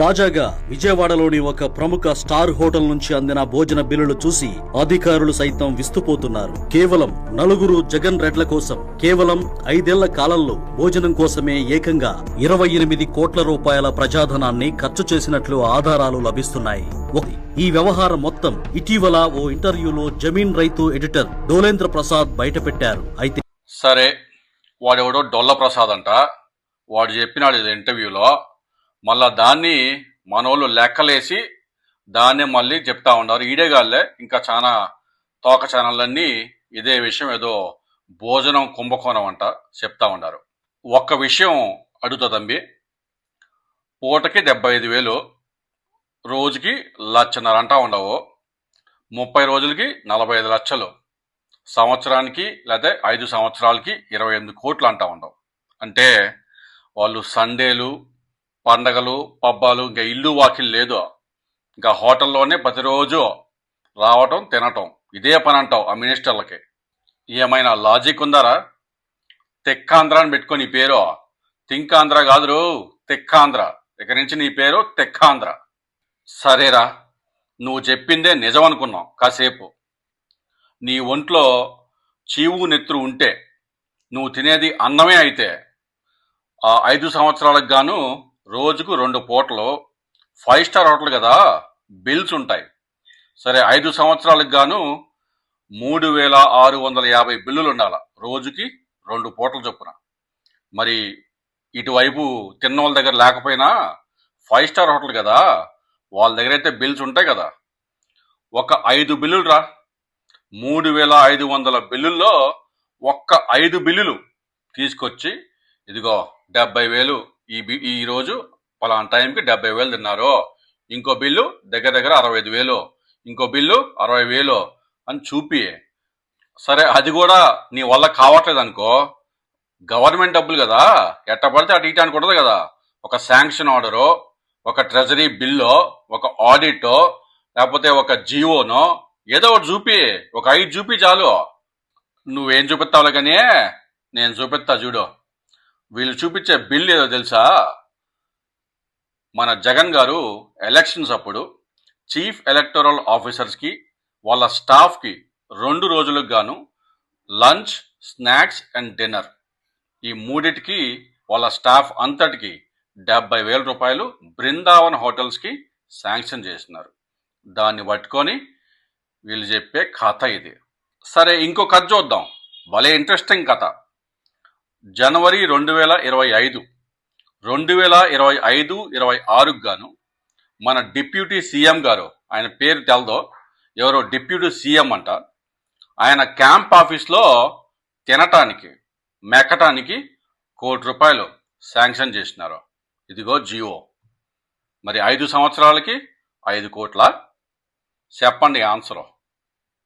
తాజాగా విజయవాడలోని ఒక ప్రముఖ స్టార్ హోటల్ నుంచి అందిన భోజన బిల్లులు చూసి అధికారులు సైతం విస్తుపోతున్నారు. కేవలం నలుగురు జగన్ రెడ్ల కోసం కేవలం ఐదేళ్ళ కాలంలో భోజనం కోసమే ఏకంగా ఇరవై ఎనిమిది కోట్ల రూపాయల ప్రజాధనాన్ని ఖర్చు చేసినట్లు ఆధారాలు లభిస్తున్నాయి. ఈ వ్యవహారం మొత్తం ఇటీవల ఓ ఇంటర్వ్యూలో జమీన్ రైతు ఎడిటర్ డోలేంద్ర ప్రసాద్ బయటపెట్టారు. అయితే సరే వాడెవడో డొల్ల ప్రసాద్ అంట వాడు చెప్పినాడు ఇంటర్వ్యూలో. మళ్ళా దాన్ని మనోళ్ళు లెక్కలేసి దాన్నే మళ్ళీ చెప్తా ఉన్నారు. ఈడేగాళ్ళే ఇంకా చాలా తోక ఛానళ్ళన్నీ ఇదే విషయం ఏదో భోజనం కుంభకోణం అంట చెప్తా ఉన్నారు. ఒక్క విషయం అడుగుతా తంబి పూటకి డెబ్బై ఐదు వేలు రోజుకి లక్షన్నర అంటా ఉండవు. ముప్పై రోజులకి నలభై ఐదు లక్షలు సంవత్సరానికి లేదా ఐదు సంవత్సరాలకి ఇరవై ఎనిమిది కోట్లు అంటా ఉండవు. అంటే వాళ్ళు సండేలు పండగలు పబ్బాలు ఇంకా ఇల్లు వాకిల్ లేదు. ఇంకా హోటల్లోనే ప్రతిరోజు రావటం తినటం. ఇదే పని అంటావు ఆ మినిస్టర్లకి. ఏమైనా లాజిక్ ఉందారా? తెక్కాంధ్ర అని పెట్టుకొని నీ పేరు. తింకాంధ్ర కాదురు తెక్కాంధ్ర. ఇక నుంచి నీ పేరు తెక్కాంధ్ర. సరేరా నువ్వు చెప్పిందే నిజం అనుకున్నాం కాసేపు. నీ ఒంట్లో చీవు నెత్తురు ఉంటే నువ్వు తినేది అన్నమే అయితే ఆ ఐదు సంవత్సరాలకు గాను రోజుకు రెండు పూటలు ఫైవ్ స్టార్ హోటల్ కదా బిల్స్ ఉంటాయి. సరే ఐదు సంవత్సరాలకు గాను మూడు వేల ఆరు వందల యాభై బిల్లులు ఉండాల రోజుకి రెండు పూటలు చొప్పున. మరి ఇటువైపు తిన్నోళ్ళ దగ్గర లేకపోయినా ఫైవ్ స్టార్ హోటల్ కదా వాళ్ళ దగ్గర అయితే బిల్స్ ఉంటాయి కదా. ఒక ఐదు బిల్లులు రా. మూడు వేల ఐదు వందల బిల్లుల్లో ఒక్క ఐదు బిల్లులు తీసుకొచ్చి ఇదిగో డెబ్బై వేలు ఈ బి ఈరోజు పలానా టైంకి డెబ్బై వేలు తిన్నారు. ఇంకో బిల్లు దగ్గర దగ్గర అరవై ఐదు వేలు. ఇంకో బిల్లు అరవై వేలు అని చూపి. సరే అది కూడా నీ వల్ల కావట్లేదు అనుకో. గవర్నమెంట్ డబ్బులు కదా. ఎట్ట పడితే అటు ఇటు అనుకుంటుంది కదా. ఒక శాంక్షన్ ఆర్డరు ఒక ట్రెజరీ బిల్లో ఒక ఆడిటో లేకపోతే ఒక జియోనో ఏదో ఒకటి చూపి. ఒక ఐదు చూపి చాలు. నువ్వేం చూపిస్తావులే కానీ నేను చూపిస్తా చూడు. వీళ్ళు చూపించే బిల్ ఏదో తెలుసా? మన జగన్ గారు ఎలక్షన్స్ అప్పుడు చీఫ్ ఎలక్టోరల్ ఆఫీసర్స్కి వాళ్ళ స్టాఫ్కి రెండు రోజులకు గాను లంచ్ స్నాక్స్ అండ్ డిన్నర్. ఈ మూడిటికి వాళ్ళ స్టాఫ్ అంతటికి డెబ్బై వేల రూపాయలు బృందావన్ హోటల్స్కి శాంక్షన్ చేసినారు. దాన్ని పట్టుకొని వీళ్ళు చెప్పే కథ ఇది. సరే ఇంకో కథ చూద్దాం. భలే ఇంట్రెస్టింగ్ కథ. జనవరి రెండు వేల ఇరవై ఐదు. రెండు వేల ఇరవై ఐదు ఇరవై ఆరుకు గాను మన డిప్యూటీ సీఎం గారు ఆయన పేరు తెలదో ఎవరో డిప్యూటీ సీఎం అంట ఆయన క్యాంప్ ఆఫీస్లో తినటానికి మెక్కటానికి కోటి రూపాయలు శాంక్షన్ చేసినారు. ఇదిగో జియో. మరి ఐదు సంవత్సరాలకి ఐదు కోట్ల? చెప్పండి ఆన్సరు.